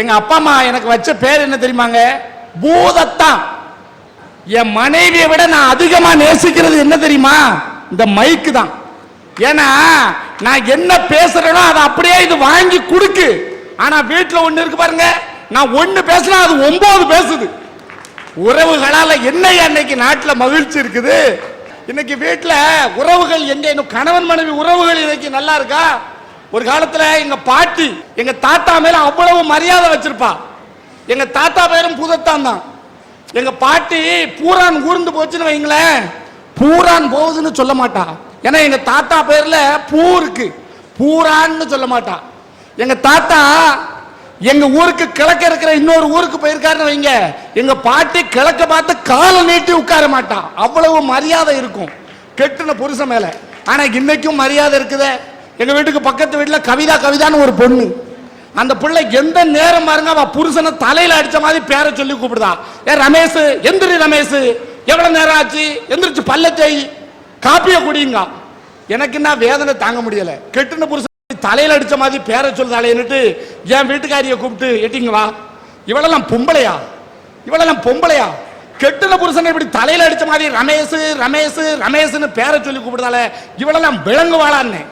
எங்க அப்பா அம்மா எனக்கு வச்ச பேர் என்ன தெரியுமாங்க? பூதத்தான். என் மனைவியை விட நான் அதிகமா நேசிக்கிறது என்ன தெரியுமா? இந்த மைக்கு தான். ஏன்னா நான் என்ன பேசுறேனோ அதை அப்படியே இது வாங்கி கொடுக்கு. ஆனா வீட்டுல ஒண்ணு இருக்கு பாருங்க. நான் ஒண்ணு பேசினா அது ஒன்பது பேசுது. உறவுகளால என்ன அன்னைக்கு நாட்டுல மகிழ்ச்சி இருக்குது? இன்னைக்கு வீட்டுல உறவுகள் எங்க? இன்னும் கணவன் மனைவி உறவுகள் இன்னைக்கு நல்லா இருக்கா? ஒரு காலத்தில் எங்கள் பாட்டி எங்கள் தாத்தா மேலே அவ்வளவு மரியாதை வச்சுருப்பா. எங்கள் தாத்தா பேரும் பூதத்தான் தான். எங்கள் பாட்டி பூரான் ஊர்ந்து போச்சுன்னு வைங்களேன் பூரான் போகுதுன்னு சொல்ல மாட்டா. ஏன்னா எங்கள் தாத்தா பேரில் பூ இருக்கு. பூரான்னு சொல்ல மாட்டா. எங்கள் தாத்தா எங்கள் ஊருக்கு கிழக்க இருக்கிற இன்னொரு ஊருக்கு போயிருக்காருன்னு வைங்க. எங்கள் பாட்டி கிழக்க பார்த்து காலை நீட்டி உட்கார மாட்டா. அவ்வளவு மரியாதை இருக்கும். கெட்டுன புருஷன் மேலே. ஆனால் இன்னைக்கும் மரியாதை இருக்குதே. எங்க வீட்டுக்கு பக்கத்து வீட்டில் கவிதா கவிதான்னு ஒரு பொண்ணு. அந்த பிள்ளை எந்த நேரம் பாருங்க அவ புருஷனை தலையில அடிச்ச மாதிரி பேரை சொல்லி கூப்பிடுதா. ஏ ரமேஷ் எந்திரி ரமேஷ். எவ்வளவு நேரம் ஆச்சு? எந்திரிச்சு பல்லத்தை காப்பியை காப்பிய எனக்கு என்ன வேதனை தாங்க முடியல. கெட்டுன புருஷன் தலையில அடிச்ச மாதிரி பேரை சொல்லுதாளேன்னுட்டு என் வீட்டுக்காரியை கூப்பிட்டு எட்டிங்க வா. இவளெல்லாம் பொம்பளையா? இவளெல்லாம் பொம்பளையா? கெட்டுன புருஷனை இப்படி தலையில அடிச்ச மாதிரி ரமேஷ் ரமேஷ் ரமேஷ்னு பேரை சொல்லி கூப்பிடுதால இவளெல்லாம் விளங்குவாளான்னு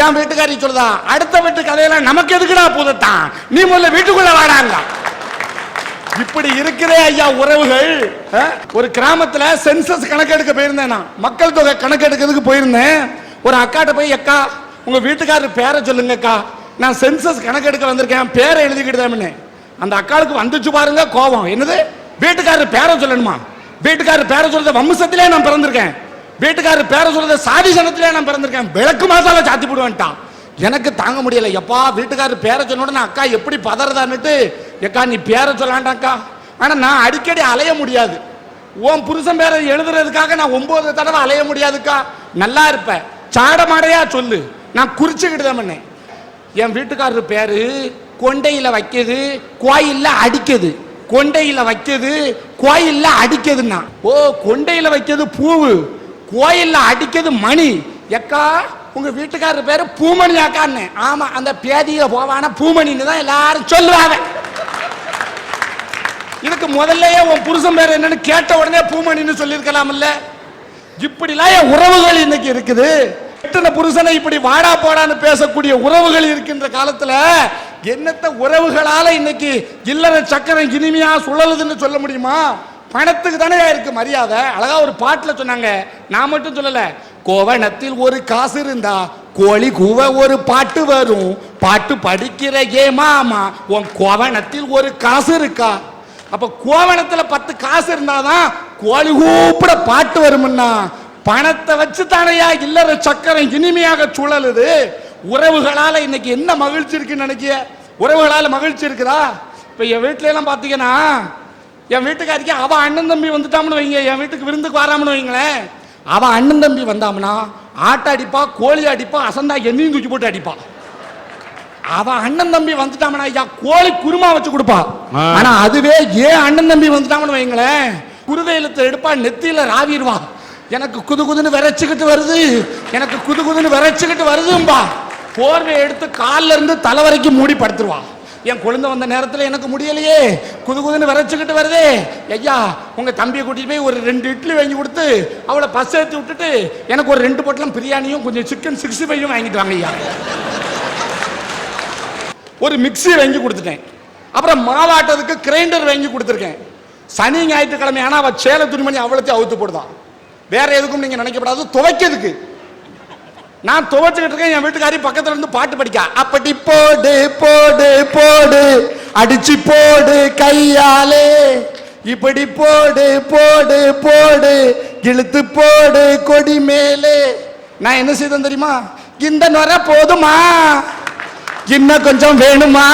என் வீட்டுக்காரி சொல்லுதா அடுத்த வீட்டு கதையெல்லாம் நமக்கு எதுக்குடா புதுத்தான்? நீ முதல்ல வீட்டுக்குள்ள வாடாங்க. இப்படி இருக்கிறே ஐயா உறவுகள் ஒரு கிராமத்துல சென்சஸ் கணக்கெடுக்க போயிருந்தேன் நான். மக்கள் தொகை கணக்கெடுக்கிறதுக்கு போயிருந்தேன். ஒரு அக்காட்ட போய் அக்கா உங்க வீட்டுக்காரர் பேரை சொல்லுங்க அக்கா நான் சென்சஸ் கணக்கெடுக்க வந்திருக்கேன் பேரை எழுதிக்கிட்டு அந்த அக்காளுக்கு வந்துச்சு பாருங்க கோபம். என்னது? வீட்டுக்காரர் பேரை சொல்லணுமா? வீட்டுக்காரர் பேரை சொல்றத வம்சத்திலே நான் பிறந்திருக்கேன். வீட்டுக்காரர் பேரை சொல்றத சாதி சனத்திலே நான் பிறந்திருக்கேன். விளக்கு மாசால சாத்தி போடுவேன்ட்டான் எனக்கு தாங்க முடியல. எப்பா வீட்டுக்காரர் பேரை சொன்ன உடனே அக்கா எப்படி பதறதான்னுட்டு எக்கா நீ பேரை சொல்லாண்டாக்கா? ஆனா நான் அடிக்கடி அலைய முடியாது. உன் புருஷன் பேரை எழுதுறதுக்காக நான் ஒன்பது தடவை அலைய முடியாதுக்கா? நல்லா இருப்பேன் சாட மாடையா சொல்லு. நான் குறிச்சுக்கிட்டு தான் பண்ணேன். என் வீட்டுக்காரர் பேரு கொண்டையில வைக்கிறது கோயில்ல அடிக்குது. கொண்டையில வைக்கிறது கோயில்ல அடிக்குதுன்னா. ஓ கொண்டையில வைக்கிறது பூவு. கோயிலில் அடிக்கிறது மணி. எக்கா உங்க வீட்டுக்காரர் பேரு பூமணி அக்கான்னு. ஆமா அந்த பேதியில போவான பூமணின்னு தான் எல்லாரும் சொல்லுவாங்க. இதுக்கு முதல்லயே உன் புருஷன் பேர் என்னன்னு கேட்ட உடனே பூமணின்னு சொல்லியிருக்கலாம்ல. இப்படிலாம் என் உறவுகள் இன்னைக்கு இருக்குது. எத்தனை புருஷனை இப்படி வாடா போடான்னு பேசக்கூடிய உறவுகள் இருக்கின்ற காலத்துல என்னத்த உறவுகளால இன்னைக்கு இல்லற சக்கரம் இனிமையா சுழலுதுன்னு சொல்ல முடியுமா? பணத்துக்கு தானே இருக்கு மரியாதை. அழகா ஒரு பாட்டில் சொன்னாங்க. நான் மட்டும் சொல்லல. கோவணத்தில் ஒரு காசு இருந்தா கோழி கூவ ஒரு பாட்டு வரும். பாட்டு படிக்கிற ஏ மாமா உன் கோவணத்தில் ஒரு காசு இருக்கா? அப்ப கோவணத்துல பத்து காசு இருந்தாதான் கோழி கூப்பிட பாட்டு வருமுன்னா பணத்தை வச்சு தானையா இல்லற சக்கரம் இனிமையாக சுழலுது? உறவுகளால இன்னைக்கு என்ன மகிழ்ச்சி இருக்குன்னு நினைக்கிய? உறவுகளால மகிழ்ச்சி இருக்குதா? இப்ப என் வீட்டுல எல்லாம் பாத்தீங்கன்னா என் வீட்டுக்காரிக்கு அவ அண்ணன் தம்பி வந்துட்டாம்னு வைங்க. என் வீட்டுக்கு விருந்துக்கு வராமனு வைங்களேன். அவ அண்ணன் தம்பி வந்தாம்னா ஆட்டை அடிப்பா கோழி அடிப்பா அசந்தா எண்ணையும் தூக்கி போட்டு அடிப்பா. அவன் அண்ணன் தம்பி வந்துட்டாமனா ஐயா கோழி குருமா வச்சு கொடுப்பா. ஆனா அதுவே ஏன் அண்ணன் தம்பி வந்துட்டாங்கன்னு வைங்களேன். குருதையிலத்தை எடுப்பா நெத்தியில ராவிடுவா. எனக்கு குது குதுன்னு விரைச்சுக்கிட்டு வருது. எனக்கு குது குதுன்னு விரைச்சுக்கிட்டு வருதும்பா. போர்வை எடுத்து கால்ல இருந்து தலை வரைக்கும் மூடி படுத்துருவா என் குழந்தை வந்த நேரத்தில் எனக்கு முடியலையே. குது குதுன்னு வருதே. ஐயா உங்கள் தம்பியை கூட்டிகிட்டு போய் ஒரு ரெண்டு இட்லி வாங்கி கொடுத்து அவளை பஸ் ஏற்றி விட்டுட்டு எனக்கு ஒரு ரெண்டு பொட்டலம் பிரியாணியும் கொஞ்சம் சிக்கன் சிக்ஸ்டி ஃபைவும் வாங்கிட்டு வாங்க ஐயா. ஒரு மிக்சி வாங்கி கொடுத்துட்டேன். அப்புறம் மாவாட்டத்துக்கு கிரைண்டர் வாங்கி கொடுத்துருக்கேன். சனி ஞாயிற்றுக்கிழமை ஆனால் அவள் சேலை துணிமணி அவ்வளோத்தையும் அவுத்து போடுதான் வேற எதுக்கும் நீங்கள் நினைக்கப்படாது துவைக்கிறதுக்கு. நான் துவைச்சுக்கிட்டு இருக்கேன் என் வீட்டுக்காரி பக்கத்துல இருந்து பாட்டு படிக்க. அப்படி போடு போடு போடு அடிச்சு போடு கையாலே. இப்படி போடு போடு போடு இழுத்து போடு கொடி மேலே. நான் என்ன செய்தேன் தெரியுமா? இந்த நுர போதுமா? இன்னும் கொஞ்சம் வேணுமா?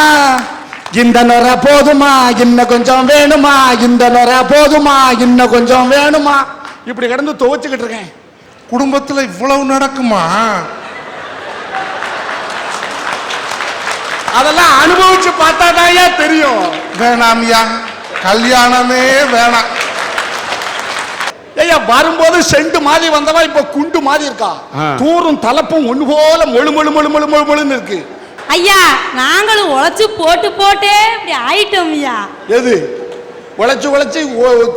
இந்த நுர போதுமா? இன்னும் கொஞ்சம் வேணுமா? இந்த நுர போதுமா? இன்னும் கொஞ்சம் வேணுமா? இப்படி கிடந்து துவைச்சுக்கிட்டு இருக்கேன். குடும்பத்துல இவ்வளவு நடக்குமா? அதெல்லாம் அனுபவிச்சு பார்த்தாதாயா தெரியும். வேணாம்யா. கல்யாணமே வேணாம். ஐயா வரும்போது செண்டு மாதிரி வந்தவா இப்ப குண்டு மாதிரி இருக்கா. தூரும் தலப்பும் ஒண்ணு போல மொழு மொழு மொழு மொழு மொழு மொழுன்னு இருக்கு. ஐயா நாங்களும் உழைச்சு போட்டு போட்டே இப்படி ஆயிட்டோம் ஐயா. எது? உழைச்சு உழைச்சு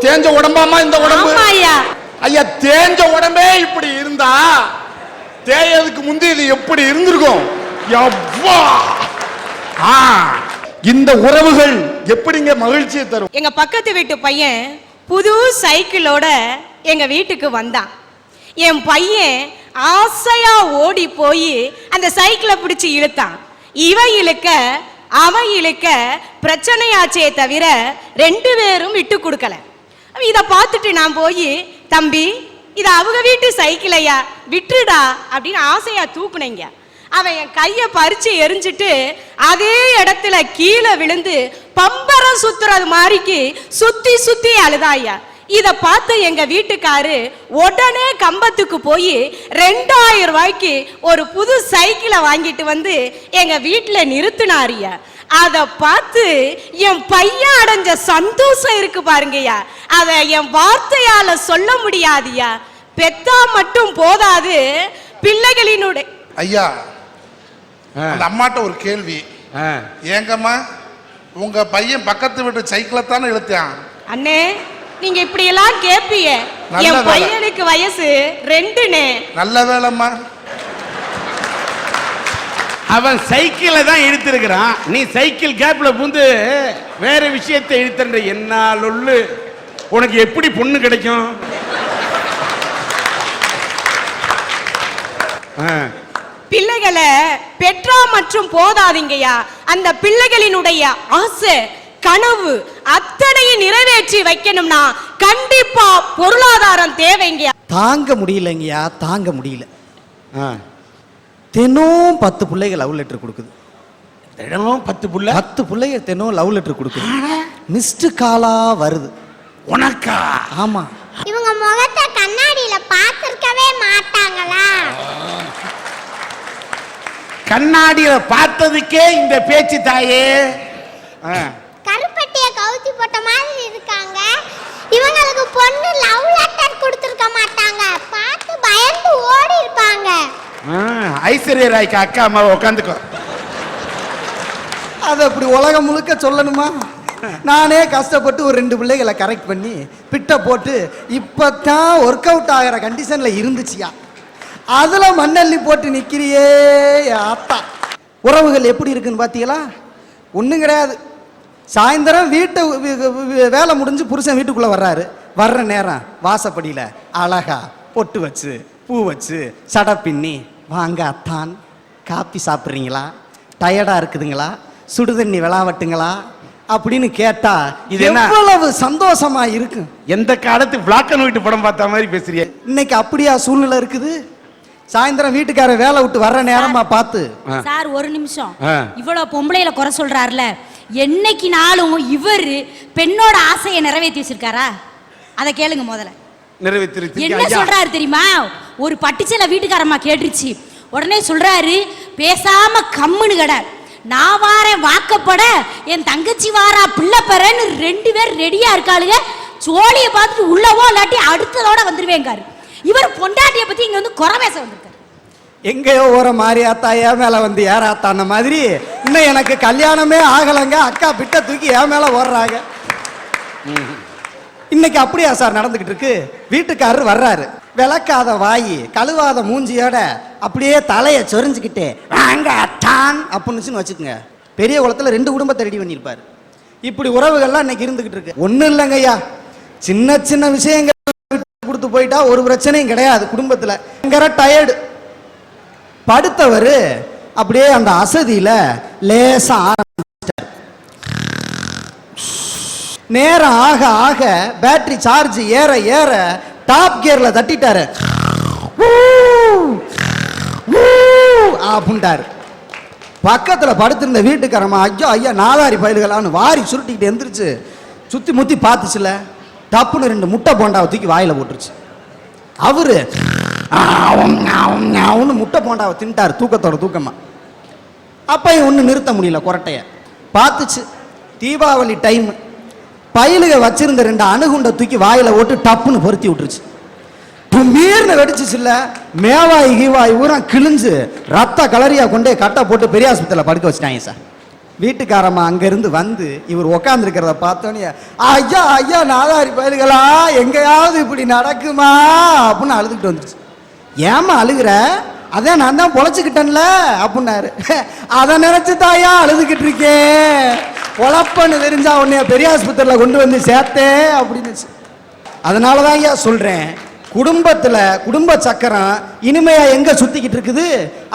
தேஞ்ச உடம்பாமா இந்த உடம்பு? ஆமா ஐயா ஐயா தேஞ்ச உடம்பே இப்படி இருந்தா தேயதுக்கு முந்தி இது எப்படி இருந்திருக்கும்? யவ்வா! ஆ இந்த உறவுகள் எப்படிங்க மகிழ்ச்சியை தரும்? எங்க பக்கத்து வீட்டு பையன் புது சைக்கிளோட எங்க வீட்டுக்கு வந்தான். என் பையன் ஆசையா ஓடி போய் அந்த சைக்கிளை பிடிச்சு இழுத்தான். இவன் இழுக்க அவன் இழுக்க பிரச்சனையாச்சே தவிர ரெண்டு பேரும் விட்டு கொடுக்கல. இதை பார்த்துட்டு நான் போய் தம்பி இது அவங்க வீட்டு சைக்கிளையா விட்டுடா அப்படின்னு ஆசையா தூக்குனீங்க. அவன் என் கையை பறிச்சு எரிஞ்சிட்டு அதே இடத்துல கீழே விழுந்து பம்பரம் சுத்துறது மாதிரிக்கு சுத்தி சுத்தி அழுதாயா இத பார்த்து எங்க வீட்டுக்காரு உடனே கம்பத்துக்கு போய் ரெண்டாயிரம் ரூபாய்க்கு ஒரு புது சைக்கிளை வாங்கிட்டு வந்து எங்க வீட்டுல நிறுத்தினாரியா அத பார்த்து என் பையன் அடைஞ்ச சந்தோஷம் இருக்கு பாருங்கய்யா. அத என் வார்த்தையால சொல்ல முடியாதுயா பெத்தா மட்டும் போதாது பிள்ளைகளினுடைய ஐயா அந்த அம்மாட்ட ஒரு கேள்வி. ஏங்கம்மா உங்க பையன் பக்கத்து வீட்டு சைக்கிளை தானே இழுத்தான்? அண்ணே நீங்க இப்படி எல்லாம் கேப்பீங்க என். பையனுக்கு வயசு ரெண்டுனே. நல்ல வேலைம்மா. அவன் சைக்கிளை தான் இழுத்திருக்கிறான். நீ சைக்கிள் கேப்ல புந்து வேற விஷயத்தை இழுத்துன்ற என்ன லொல்லு? உனக்கு எப்படி பொண்ணு கிடைக்கும்? ஆ, பிள்ளைகளை பெற்றா மற்றும் போதாதீங்கய்யா. அந்த பிள்ளைகளினுடைய ஆசை கனவு அத்தனையும் நிறைவேற்றி வைக்கணும்னா கண்டிப்பா பொருளாதாரம் தேவைங்கய்யா தாங்க முடியலைங்கய்யா தாங்க முடியல. ஆ. தினம் பத்து பிள்ளைகள் லவ் லெட்டர் கொடுக்குது. தினமும் பத்து புள்ள? பத்து பிள்ளைங்க தினம் லவ் லெட்டர் கொடுக்குது. மிஸ்டு காலா வருது. உனக்கா? ஆமா. இவங்க முகத்தை கண்ணாடியில பார்த்திருக்கவே மாட்டாங்களா? கண்ணாடியில பார்த்ததுக்கே இந்த பேச்சு தாயே. ஆ. போட்ட மாதிரி இருக்காங்க. இவங்களுக்கு பொண்ணு லவ் லெட்டர் கொடுத்துருக்க மாட்டாங்க. பார்த்து பயந்து ஓடி இருப்பாங்க. ஆ, ஐஸ்வர்யா ராய்க்கு அக்கா அம்மாவை உட்காந்துக்கோ அது அப்படி உலகம் முழுக்க சொல்லணுமா? நானே கஷ்டப்பட்டு ஒரு ரெண்டு பிள்ளைகளை கரெக்ட் பண்ணி பிட்ட போட்டு இப்பதான் ஒர்க் அவுட் ஆகிற கண்டிஷன்ல இருந்துச்சியா? அதுல மண்ணள்ளி போட்டு நிக்கிறியே என் ஆத்தா. உறவுகள் எப்படி இருக்குன்னு பார்த்தீங்களா ஒன்றும் கிடையாது. சாயந்தரம் வீட்டை வேலை முடிஞ்சு புருஷன் வீட்டுக்குள்ள வர்றாரு. வர்ற நேரம் வாசப்படியில அழகா பொட்டு வச்சு பூ வச்சு சடை பின்னி வாங்க அத்தான் காப்பி சாப்பிட்றீங்களா? டயர்டா இருக்குதுங்களா? சுடுதண்ணி விளாவட்டுங்களா? அப்படின்னு கேட்டா இது என்ன? எவ்வளவு சந்தோஷமா இருக்கும் எந்த காலத்து பிளாக் அண்ட் ஒயிட் படம் பார்த்த மாதிரி பேசுறிய? இன்னைக்கு அப்படியா சூழ்நிலை இருக்குது? சாயந்தரம் வீட்டுக்காரர் வேலை விட்டு வர்ற நேரமா பார்த்து. சார் ஒரு நிமிஷம். இவ்வளவு பொம்பளையில குறை சொல்றாருல. என்னைக்கு நாளும் இவர் பெண்ணோட ஆசையை நிறைவேற்றி வச்சிருக்காரா? அதை கேளுங்க முதல்ல. நிறைவேற்றிருச்சு என்ன சொல்றாரு தெரியுமா? ஒரு பட்டுச்சேலை வீட்டுக்காரம்மா கேட்டுருச்சு. உடனே சொல்றாரு பேசாம கம்முன்னு கடை. நான் வாரேன் வாக்கப்பட என் தங்கச்சி வாரா பிள்ளை பெறன்னு ரெண்டு பேர் ரெடியா இருக்காளுங்க. சோழியை பார்த்துட்டு உள்ளவோ இல்லாட்டி அடுத்ததோட வந்துருவேங்காரு இவர் பொண்டாட்டியை பத்தி இங்க வந்து குறை பேச வந்திருக்காரு. எங்கேயோ ஓர மாதிரி ஆத்தா ஏன் மேலே வந்து ஏறாத்தான மாதிரி? இன்னும் எனக்கு கல்யாணமே ஆகலைங்க. அக்கா பிட்ட தூக்கி ஏன் மேலே ஓடுறாங்க. இன்னைக்கு அப்படியா சார் நடந்துக்கிட்டு இருக்கு? வீட்டுக்காரர் வர்றாரு. விளக்காத வாயி கழுவாத மூஞ்சியோட அப்படியே தலையை சொரிஞ்சுக்கிட்டு வாங்க அத்தான் அப்படின்னு வச்சுக்கோங்க. பெரிய குளத்துல ரெண்டு குடும்பத்தை ரெடி பண்ணியிருப்பாரு. இப்படி உறவுகள்லாம் இன்னைக்கு இருந்துக்கிட்டு இருக்கு. ஒன்றும் இல்லைங்க ஐயா. சின்ன சின்ன விஷயங்கள் விட்டு கொடுத்து போயிட்டா ஒரு பிரச்சனையும் கிடையாது குடும்பத்தில். டயர்டு படுத்தவர் அப்படியே அந்த அசதியில் லேசாக ஆரம்பிச்சிட்டார். நேரம் ஆக ஆக பேட்டரி சார்ஜ் ஏற ஏற டாப் கியரில் தட்டிட்டாரு. ஊ, பக்கத்தில் அப்படின்ட்டாரு படுத்திருந்த வீட்டுக்காரமா ஐயோ ஐயா நாலாரி பயல்களான்னு வாரி சுருட்டிக்கிட்டு எந்திரிச்சு சுத்தி முத்தி பார்த்துச்சுல. டப்புன்னு ரெண்டு முட்டை போண்டாவை தூக்கி வாயில் போட்டுருச்சு. அவரு ஆவும், முட்டை போண்டாவை தின்ட்டார் தூக்கத்தோட தூக்கமாக அப்போ ஒன்றும் நிறுத்த முடியல கொரட்டையை. பார்த்துச்சு. தீபாவளி டைம் பயிலுக வச்சிருந்த ரெண்டு அணுகுண்டை தூக்கி வாயில் ஓட்டு டப்புன்னு பொருத்தி விட்டுருச்சு. டூ குமீர்னு வெடிச்சிச்சு மேவாய் கீவாய் ஊரம் கிழிஞ்சு ரத்த கலரியாக கொண்டே கட்டை போட்டு பெரிய ஆஸ்பத்திரியில் படுக்க வச்சுட்டாங்க சார். வீட்டுக்காரம்மா அங்கேருந்து வந்து இவர் உக்காந்துருக்கிறத பார்த்தோன்னே ஐயா ஐயா நாதாரி பயலுகளா எங்கேயாவது இப்படி நடக்குமா? அப்படின்னு அழுதுகிட்டு வந்துருச்சு. ஏம்மா அழுகுற? அதான் நான் தான் பொழைச்சிக்கிட்டேன்ல அப்படின்னாரு. அதை நினைச்சு தாயா அழுதுகிட்டு இருக்கேன். பொழப்பன்னு தெரிஞ்சா உன்னைய பெரிய ஆஸ்பத்திரியில் கொண்டு வந்து சேர்த்தேன் அப்படின்னுச்சு. அதனால தான் ஐயா சொல்கிறேன் குடும்பத்தில் குடும்ப சக்கரம் இனிமையாக எங்கே சுற்றிக்கிட்டு இருக்குது?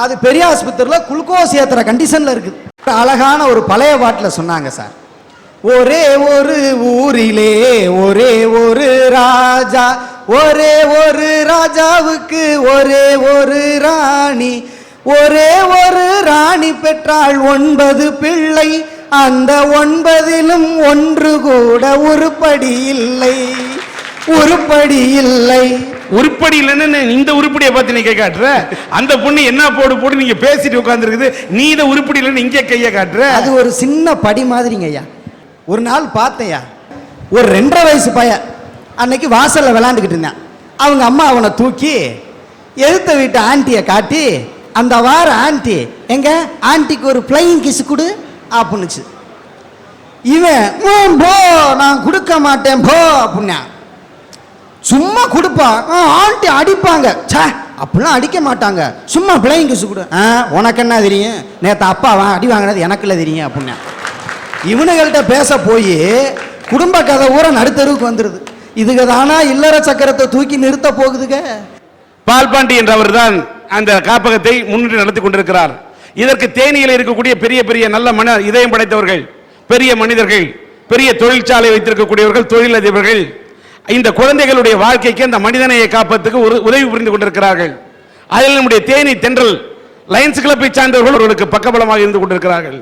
அது பெரிய ஆஸ்பத்திரியில் குளுக்கோஸ் ஏற்றுற கண்டிஷனில் இருக்குது. அழகான ஒரு பழைய பாட்டில் சொன்னாங்க சார். ஒரே ஒரு ஊரிலே ஒரே ஒரு ராஜா ஒரே ஒரு ராஜாவுக்கு ஒரே ஒரு ராணி. ஒரே ஒரு ராணி பெற்றாள் ஒன்பது பிள்ளை அந்த ஒன்பதிலும் ஒன்று கூட உருப்படி இல்லை. உருப்படி இல்லை. உருப்படி இல்லைன்னு இந்த உருப்படியை பார்த்து நீ கை காட்டுற? அந்த பொண்ணு என்ன போடு போடு நீங்க பேசிட்டு உட்காந்துருக்குது நீ இதை உருப்படி இல்லைன்னு இங்கே கையை காட்டுற? அது ஒரு சின்ன படி மாதிரிங்க ஐயா. ஒரு நாள் பார்த்தேயா ஒரு ரெண்டரை வயசு பையன். அன்னைக்கு வாசலில் விளாண்டுக்கிட்டு இருந்தான். அவங்க அம்மா அவனை தூக்கி எதிர்த்த வீட்டு ஆண்டியை காட்டி அந்த வார ஆண்டி எங்க? ஆண்டிக்கு ஒரு பிளையிங் கிஸ் கொடு அப்படின்னுச்சு இவன் போ நான் கொடுக்க மாட்டேன் போ அப்படின்னா சும்மா கொடுப்பான் ஆ, ஆண்டி அடிப்பாங்க. சே அப்படிலாம் அடிக்க மாட்டாங்க. சும்மா பிளையிங் கிஸ் கொடு. ஆ உனக்கு என்ன தெரியும்? நேற்று அப்பாவன் அடி வாங்கினது எனக்கு தெரியும் அப்படின்னா இவனுங்கள்ட்ட பேச போய் குடும்ப கதை ஊற நடுத்தருவுக்கு வந்துடுது இதுக்கு தானா இல்லற சக்கரத்தை தூக்கி நிறுத்த போகுதுங்க. பால்பாண்டி என்றவர் தான் அந்த காப்பகத்தை முன்னிட்டு நடத்தி கொண்டிருக்கிறார். இதற்கு தேனியில் இருக்கக்கூடிய பெரிய பெரிய நல்ல மன இதயம் படைத்தவர்கள் பெரிய மனிதர்கள் பெரிய தொழிற்சாலை வைத்திருக்கக்கூடியவர்கள் தொழிலதிபர்கள் இந்த குழந்தைகளுடைய வாழ்க்கைக்கு அந்த மனிதனையை காப்பதற்கு ஒரு உதவி புரிந்து கொண்டிருக்கிறார்கள். அதில் நம்முடைய தேனி தென்றல் லயன்ஸ் கிளப்பை சார்ந்தவர்கள் அவர்களுக்கு பக்கபலமாக இருந்து கொண்டிருக்கிறார்கள்.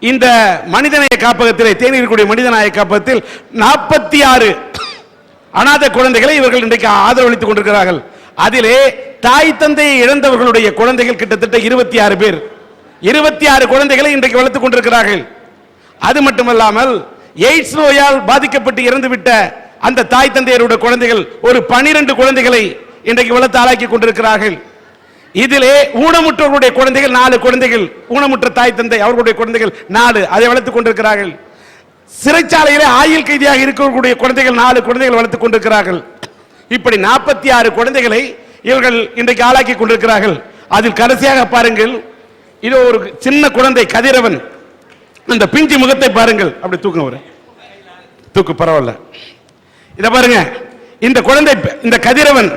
இந்த மனிதநேய காப்பகத்திலே தேனி இருக்கக்கூடிய மனிதநாய காப்பகத்தில் நாற்பத்தி ஆறு அனாதை குழந்தைகளை இவர்கள் இன்றைக்கு ஆதரவளித்துக் கொண்டிருக்கிறார்கள். அதிலே தாய் தந்தையை இழந்தவர்களுடைய குழந்தைகள் கிட்டத்தட்ட இருபத்தி ஆறு பேர். இருபத்தி ஆறு குழந்தைகளை இன்றைக்கு வளர்த்துக் கொண்டிருக்கிறார்கள். அது மட்டுமல்லாமல் எய்ட்ஸ் நோயால் பாதிக்கப்பட்டு இறந்துவிட்ட அந்த தாய் தந்தையருடைய குழந்தைகள் ஒரு பனிரெண்டு குழந்தைகளை இன்றைக்கு வளர்த்து ஆளாக்கி கொண்டிருக்கிறார்கள். இதிலே ஊனமுற்றவர்களுடைய குழந்தைகள் நாலு குழந்தைகள் ஊனமுற்ற தாய் தந்தை அவர்களுடைய குழந்தைகள் நாலு அதை வளர்த்துக் கொண்டிருக்கிறார்கள். சிறைச்சாலையிலே ஆயுள் கைதியாக இருக்கக்கூடிய குழந்தைகள் நாலு குழந்தைகள் வளர்த்துக் கொண்டிருக்கிறார்கள். இப்படி நாற்பத்தி ஆறு குழந்தைகளை இவர்கள் இன்றைக்கு ஆளாக்கி கொண்டிருக்கிறார்கள். அதில் கடைசியாக பாருங்கள் இது ஒரு சின்ன குழந்தை கதிரவன். அந்த பிஞ்சு முகத்தை பாருங்கள். அப்படி தூக்கம் ஒரு தூக்கு பரவாயில்ல. இதை பாருங்க இந்த குழந்தை இந்த கதிரவன்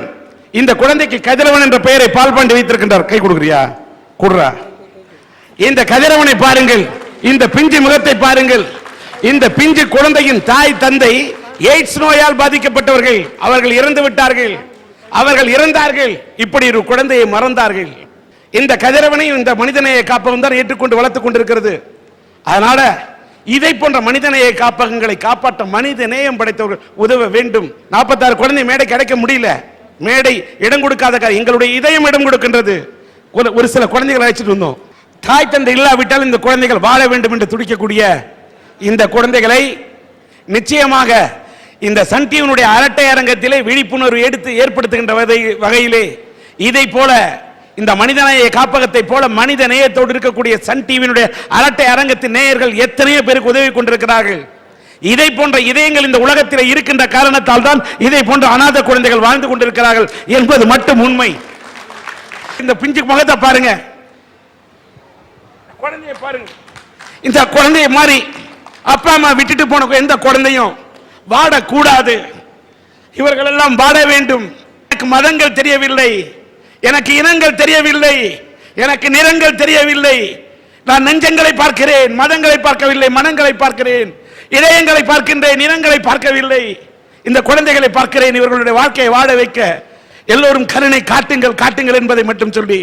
இந்த குழந்தைக்கு கதிரவன் என்ற பெயரை பால்பாண்டி வைத்திருக்கின்றார். கை கொடுக்குறியா? குடுறா. இந்த கதிரவனை பாருங்கள். இந்த பிஞ்சு முகத்தை பாருங்கள். இந்த பிஞ்சு குழந்தையின் தாய் தந்தை எய்ட்ஸ் நோயால் பாதிக்கப்பட்டவர்கள் அவர்கள் இறந்து விட்டார்கள். அவர்கள் இறந்தார்கள். இப்படி ஒரு குழந்தையை மறந்தார்கள். இந்த கதிரவனையும் இந்த மனிதனையை காப்பகம் தான் ஏற்றுக்கொண்டு வளர்த்துக் கொண்டிருக்கிறது. அதனால இதை போன்ற மனிதநேய காப்பகங்களை காப்பாற்ற மனித நேயம் படைத்தவர்கள் உதவ வேண்டும். நாற்பத்தாறு குழந்தை மேடை கிடைக்க முடியல. மேடை இடம் கொடுக்காத எங்களுடைய இதயம் இடம் கொடுக்கின்றது. ஒரு- ஒரு சில குழந்தைகள் அழைச்சிட்டு வந்தோம். தாய் தந்தை இல்லாவிட்டால் இந்த குழந்தைகள் வாழ வேண்டும் என்று துடிக்கக்கூடிய இந்த குழந்தைகளை நிச்சயமாக இந்த சன் டிவியினுடைய அரட்டை அரங்கத்திலே விழிப்புணர்வு எடுத்து ஏற்படுத்துகின்ற வகை- வகையிலே இதை போல இந்த மனிதநேய காப்பகத்தை போல மனித நேயத்தோடு இருக்கக்கூடிய சன் டிவியினுடைய அரட்டை அரங்கத்தின் நேயர்கள் எத்தனையோ பேருக்கு உதவி கொண்டிருக்கிறார்கள். இதை போன்ற இதயங்கள் இந்த உலகத்தில் இருக்கின்ற காரணத்தால் தான் இதை போன்ற அநாத குழந்தைகள் வாழ்ந்து கொண்டிருக்கிறார்கள் என்பது மட்டும் உண்மை. இந்த பிஞ்சு முகத்தை பாருங்க. குழந்தையை பாருங்க. இந்த குழந்தையை மாதிரி அப்பா அம்மா விட்டுட்டு போன எந்த குழந்தையும் வாடக்கூடாது. இவர்கள் எல்லாம் வாட வேண்டும். எனக்கு மதங்கள் தெரியவில்லை. எனக்கு இனங்கள் தெரியவில்லை. எனக்கு நிறங்கள் தெரியவில்லை. நான் நெஞ்சங்களை பார்க்கிறேன் மதங்களை பார்க்கவில்லை மனங்களை பார்க்கிறேன். இதயங்களை பார்க்கின்றேன் இனங்களை பார்க்கவில்லை. இந்த குழந்தைகளை பார்க்கிறேன் இவர்களுடைய வாழ்க்கையை வாழ வைக்க. எல்லோரும் கருணை காட்டுங்கள் காட்டுங்கள் என்பதை மட்டும் சொல்லி.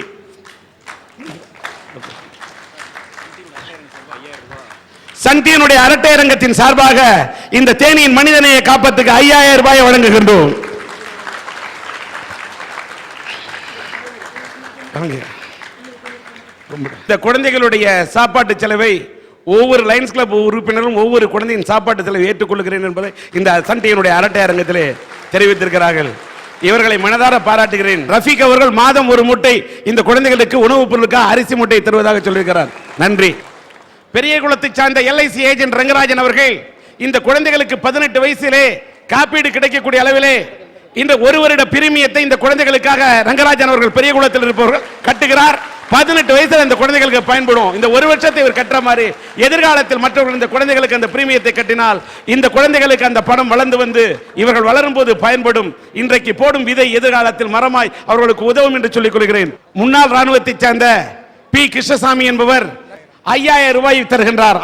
சன்டியனுடைய அரட்டை அரங்கத்தின் சார்பாக இந்த தேனியின் மனிதனையை காப்பத்துக்கு ஐயாயிரம் ரூபாயை வழங்குகின்றோம். இந்த குழந்தைகளுடைய சாப்பாட்டு செலவை ஒவ்வொரு லைன்ஸ் கிளப் உறுப்பினரும் ஒவ்வொரு குழந்தையின் சாப்பாட்டு செலவு ஏற்றுக்கொள்கிறேன் என்பதை இந்த சன் டிவியினுடைய அரட்டை அரங்கத்திலே தெரிவித்திருக்கிறார்கள். இவர்களை மனதார பாராட்டுகிறேன். ரஃபீக் அவர்கள் மாதம் ஒரு மூட்டை இந்த குழந்தைகளுக்கு உணவுப் பொருளுக்காக அரிசி முட்டை தருவதாக சொல்லியிருக்கிறார். நன்றி. பெரிய குளத்தை சார்ந்த எல்ஐசி ஏஜென்ட் ரங்கராஜன் அவர்கள் இந்த குழந்தைகளுக்கு பதினெட்டு வயசிலே காப்பீடு கிடைக்கக்கூடிய அளவிலே இந்த ஒரு வருட பிரிமியத்தை இந்த குழந்தைகளுக்காக ரங்கராஜன் அவர்கள் பெரிய குளத்தில் இருப்பவர்கள் கட்டுகிறார். பதினெட்டு வயசுல இந்த குழந்தைகளுக்கு பயன்படும். இந்த ஒரு வருஷத்தை இவர் கட்டுற மாதிரி எதிர்காலத்தில் மற்றவர்கள் இந்த குழந்தைகளுக்கு அந்த பிரீமியத்தை கட்டினால் இந்த குழந்தைகளுக்கு அந்த பணம் வளர்ந்து வந்து இவர்கள் வளரும் போது பயன்படும். இன்றைக்கு போடும் விதை எதிர்காலத்தில் மரமாய் அவர்களுக்கு உதவும் என்று சொல்லிக் கொள்கிறேன். முன்னாள் ராணுவத்தை சேர்ந்த பி. கிருஷ்ணசாமி என்பவர் ஐயாயிரம் ரூபாய் தருகின்றார்.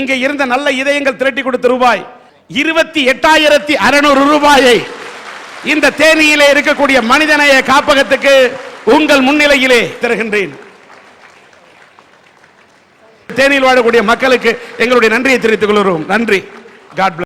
இங்கே இருந்த நல்ல இதயங்கள் திரட்டி கொடுத்த ரூபாய். இருபத்தி எட்டாயிரத்தி அறுநூறு ரூபாயை இந்த தேனியிலே இருக்கக்கூடிய மனிதநேய காப்பகத்துக்கு உங்கள் முன்னிலையிலே தருகின்றேன். தேனியில் வாழக்கூடிய மக்களுக்கு எங்களுடைய நன்றியை தெரிவித்துக் கொள்கிறோம். நன்றி. காட்